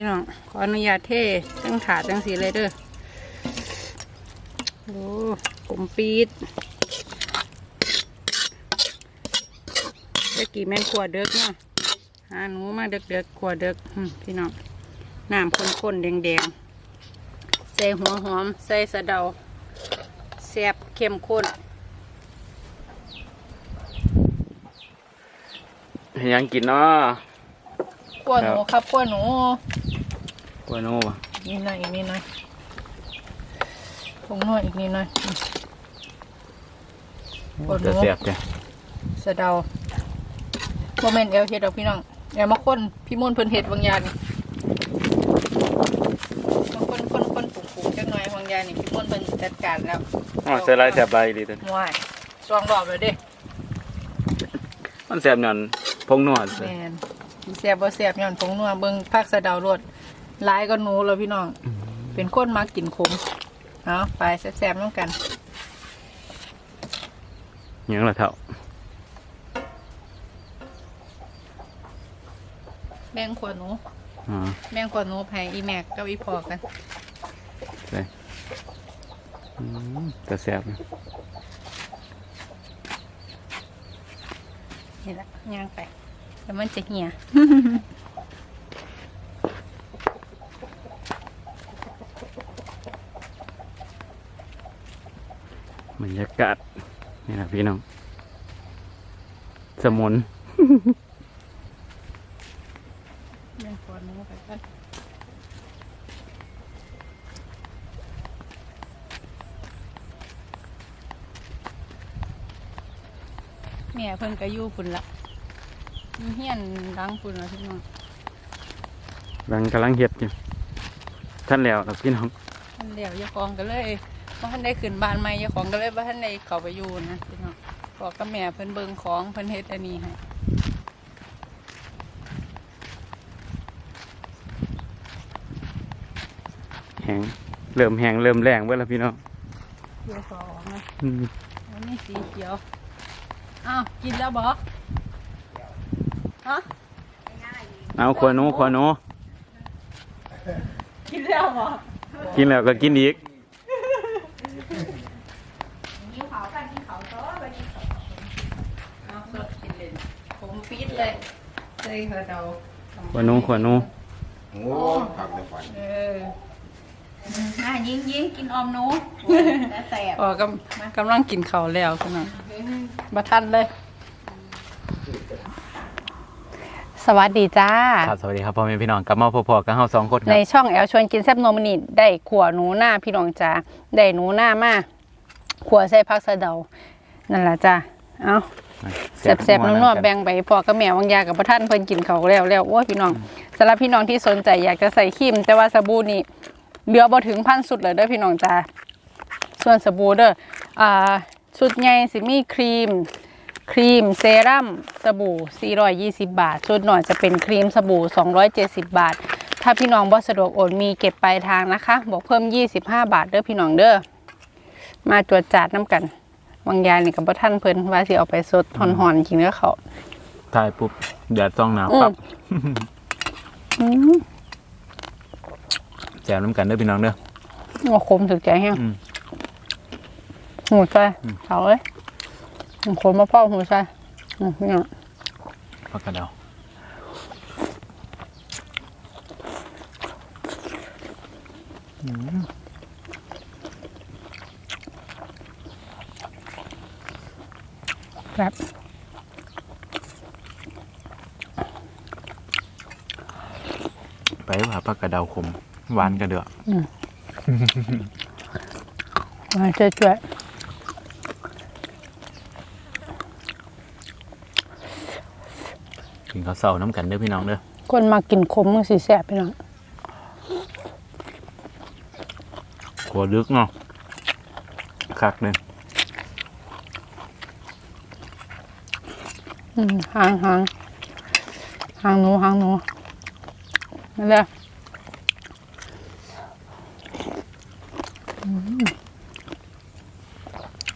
พี่น้องขออนุญาตเท่ตั้งถาดจังสีเลยเด้อโอ้กลมปีดตะกี้แม่นขวดเด็กเนาะหาหนูมาเด็กเด็กๆขวดเด็กอืมพี่น้องน้ำข้นๆแดงๆ ใส่หัวหอม ใส่สะเดาแซ่บเข้มข้นเฮ็ดหยังกินเนาะกัวหนูครับกัวหนู กล้วยโน่ปะนี่หน่อยอีกนิดหน่อยผงนวดอีกนิดหน่อยอืมกล้วยโน่จะเสียบจ้ะสะเดาโมเมนต์เอลเฮ็ดดอกพี่น้องแอลมาคนพี่มนต์เพิ่นเฮ็ดบางอย่างนี่มาคนคนคนปลูกปลูกจักหน่อยบางอย่างนี่พี่มนต์เพิ่นจัดการแล้วอ๋อเสียไรเสียบไรดีตัวนี้ว้ายสองรอบเลยเด้มันเสียบหย่อนพงนวดแมนสิแซ่บบ่แซ่บย้อนผงนัวเบิ่งผักสะเดารวด หลายก็หนูแล้วพี่น้อง เป็นคนมักกินขมเอาไปแซ่บๆน้ำกันหยังละเท่า แบ่งขวดหนูอ๋อแบ่งขวดหนูให้อีแม็กกับอีพอกันได้อืมจะเสียบนะนี่ละย่างไปแล้วมันจะเหี่ย บรรยากาศนี่นะพี่น้อง สมุนแบ่งขวดหนูไปกันแม่เพิ่นก็อยู่พุ่นละอยู่เฮียนดังพุ่นละพี่น้องรังกำลังเห็ดอยู่ท่านแล้วครับพี่น้องท่านเดียวยาของก็เลย ว่าท่านได้ขึ้นบ้านใหม่ยาของก็เลยว่าท่านได้เข้าไปอยู่นะพี่น้องบอกกับแม่เพิ่นเบิ่งของเพิ่นเฮ็ดอันนี้ให้แห้งเริ่มแห้งเริ่มแรงเว้ยแล้วพี่น้องเขียวสองนะอืมวันนี้สีเขียวอ้าวกินแล้วบ่ฮะเอาขวานูขวานูกินแล้วบ่กินแล้วก็กินอีก นิ้วเขากันนิ้วเขาโตไปนิ้วเขาเอาสดกินเลยผมฟีดเลย ใส่กระเดาขวานูขวานูโอ้ผักในฝันเออน่ายิงยิงกินออมหนูแล้วแสบอ๋อกำกำลังกินข้าวแล้วคุณน่ะมาทันเลย สวัสดีจ้า ครับสวัสดีครับพ่อแม่พี่น้องกลับมาพบๆกันเฮาสองคนคในรับช่องแอลชวนกินแซ่บโนมนิได้ขัวหนูหน้าพี่น้องจ้าได้หนูหน้ามาขัวใส่พักสะเดานั่นล่ะจ้าเอา แซ่บๆนัวๆแบ่งไปพอกับแม่วางยากับพ่อท่านเพิ่นกินเขาวแล้วแล้วโอ้ยพี่น้องสำหรับพี่น้องที่สนใจอยากจะใส่ครีม แต่ว่าสบู่นี่เหลือบ่ถึงพันสุดเลยเด้อพี่น้องจ้าส่วนสบู่เด้ออ่าชุดใหญ่สิมีครีม ครีมเซรั่มสบู่ 420 บาทชุดหน่อยจะเป็นครีมสบู่ 270 บาท ถ้าพี่น้องบ่สะดวกโอนมีเก็บปลายทางนะคะ บอกเพิ่ม 25 บาทเด้อพี่น้องเด้อมาตรวจจัดน้ำกัน วางยานี่กับพ่ท่านเพิ่นว่าสิเอาไปสดหอนๆจริงแล้วเขาถ่ายปุ๊บแดดจ้องหนาวอืมปั๊บอืมแจมน้ำกันเด้อพี่น้องเด้อหัวคมถึกใจแห้งอืม หูใจเขาเอ้ยหัวคมมาพ่อหูใจอืมพี่น้องพักกันเดา แบบไปว่าพักกระเดาขมหวานกระเดือกมาช่วยช่วยกินข้าวเศร้าน้ำกันเด้อพี่น้องเด้อคนมากินขมมันสิแซ่บพี่น้องขัวลึกเนาะคักเลย อืม หางหางหางหนูหางหนูนั่นแหละ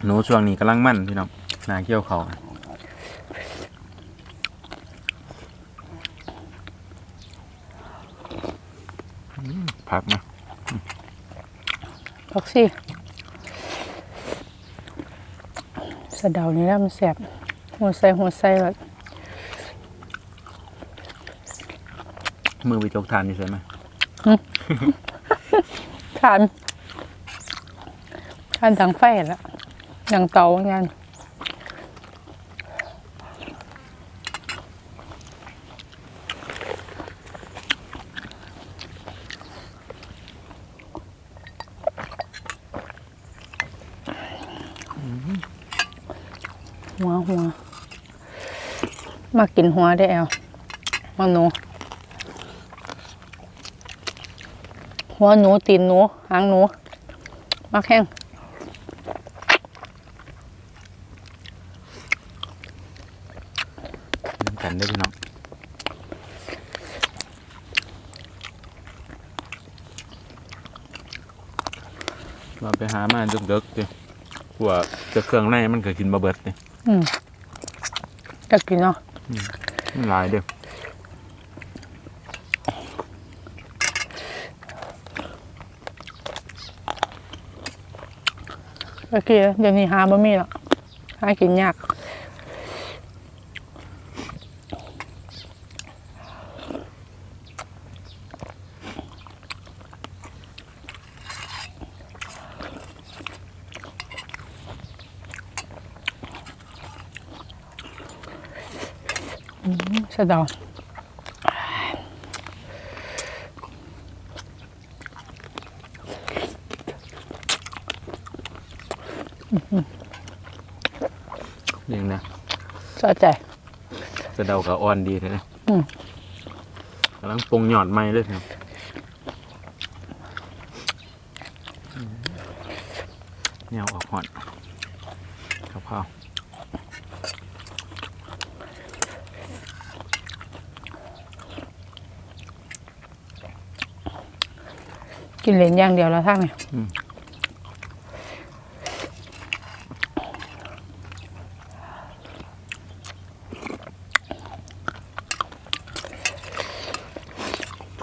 หนูช่วงนี้กำลังมั่นพี่น้องหนาเกี่ยวเขาพักมาพักสิสะเดานี่แล้วมันแสบ หัวใส่หัวใส่แบบมือไปจกทานนี่ใช่ไหมทานทานดังไฟแล้วดังเตาเหมือนกันหัวหัว มากินหัวได้แอลมาหนู หัวหนูตีนหนูหางหนู มาแข้งน้ำกันได้อพี่น้องมาไปหามาดึกๆดิหัวจะเครื่องในมันก็กินบะเบิดดิอืมจะกินเนาะมัน หลายเด้อจะกินเดี๋ยวนี้หาบะหมี่หรอกหากินยาก อืมสะเดายังนะสะใจกระเดากับอ่อนดีเลยนะอืมกำลังปรุงหยอดไม้เลยครับเนี่ยเอาออกหอนข้าวเผา กินเหรนอย่างเดียวแล้วทั้งเนี่ย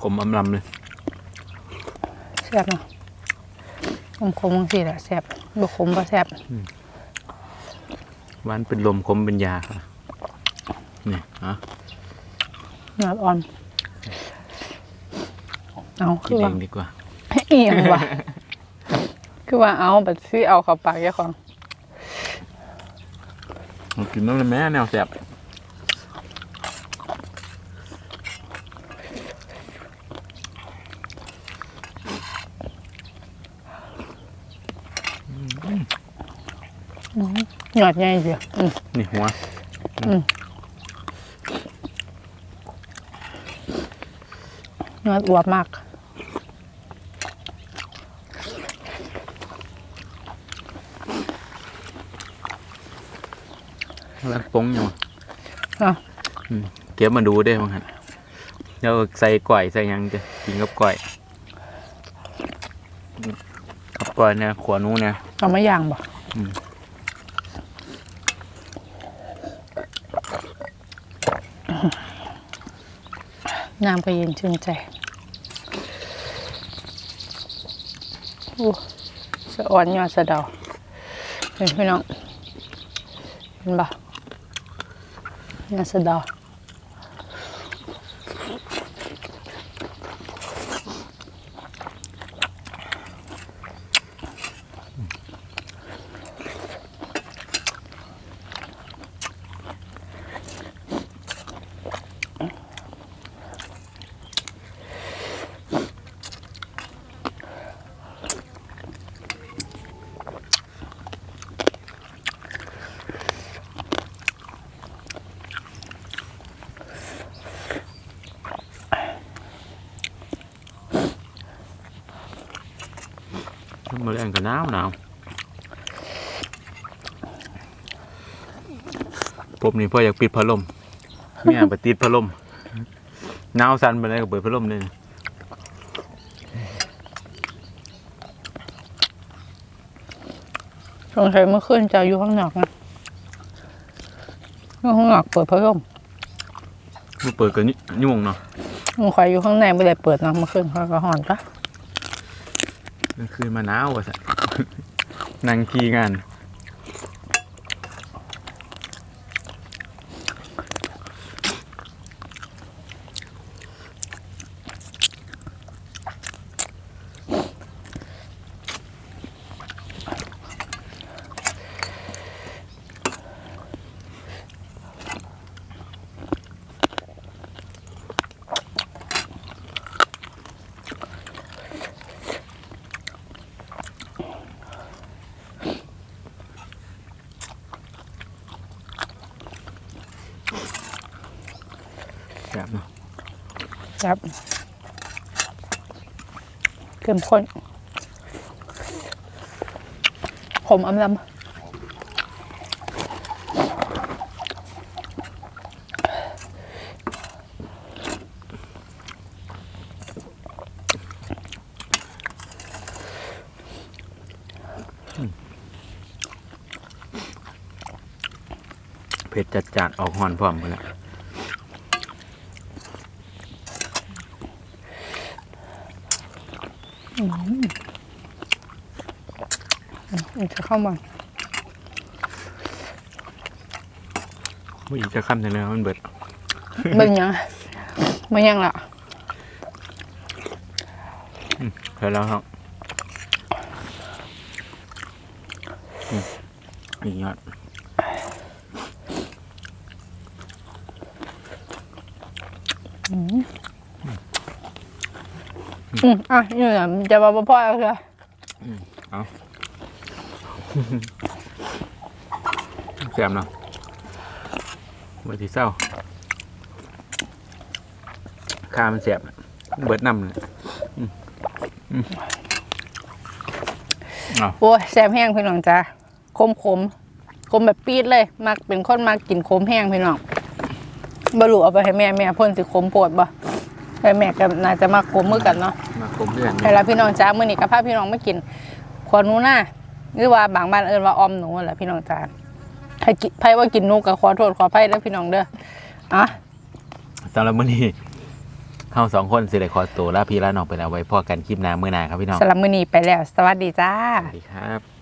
ขมอำลำเลยแซ่บเนาะขมขมๆบางสิแหละแซ่บบ่ขมก็แซ่บหวานเป็นลมขมเป็นยาครับนี่ฮะเนื้ออ่อน เอากิคืนอเอว่างดีกว่า เอียงว่ะคือว่าเอาแบบซื้อเอาเข้าปากเจ้าของเอากินน้ำเลยแม่แนวแสบห Ừ. ยอดใหญ่เดียวอืมนี่หัวยอดอวบมาก แล้วปงอยู่อะอืมเก็บมาดูได้มั้งฮะแล้วใส่ก่อยใส่ยังจะกินกับก่อยกับก่อยเนี่ยขวานู้เนี่ยเอาไมาย่างบ่อืมน้ำก็เย็นชื่นใจอู้สะอ่อนยอดสะเดาเห็นพี่น้องเห็นบ่ ยอดสะเดามือแรงก็หนาวหนาวผมนี่พ่ออยากปิดพัดลมเมียไปติดพัดลมหนาวสั่นไปเลยก็เปิดพัดลมเลยสงสัยเมื่อคืนจะอยู่ข้างนอกนะอยู่ข้างนอกเปิดพัดลมมาเปิดก็ยุ่งเนาะมันคอยอยู่ข้างในไม่ได้เปิดเนาะเมื่อคืนเขาก็หอนก็ กลางคืนมาหนาวว่ะสัสนั่งขี่งาน บบเนาะครับเข้มข้นขมอำลำเผ็ดจัดจัดๆออกหอนพร้อมกันแล้ว มันจะเข้ามาว่าอีกจะคำหนึ่งแล้วมันเบิดเบิ่งยังไม่ยังละแล้วแล้วครับอืมอีกยอด อืมอะนี่แหละมันจะมาพ่อแล้วคือเอาแซมเนาะเบิดที่เศร้าข้ามันแสบเบิดน้ำเลยอืมอืมเอาโอ้ยแซ่บแห้งพี่น้องจ้าคมขมขมแบบปี๊ดเลย มักเป็นคนมักกินขมแห้งพี่น้องบรูเอาไปให้แม่แม่เพ่นสิขมโปวดบ่ แต่แม่ก็น่าจะมาขมมือกันเนาะมาคมเพื่อนแต่ละพี่น้องจ้ามื้อนี้ก็พาพี่น้องมากินขวานูน่าหรือว่าบางบ้านเอิ้นว่าออมหนูนั่นแหละพี่น้องจ้าใครกินใครว่ากินหนูก็ขอโทษขออภัยเด้อพี่น้องเด้ออะสำหรับมื้อนี้เราสองคนสิได้ขอตัวลาพี่ลาน้องไปแล้วไว้พ่อกันคลิปหน้ามื้อหน้าครับพี่น้องสำหรับมื้อนี้ไปแล้ว สวัสดีจ้าสวัสดีครับ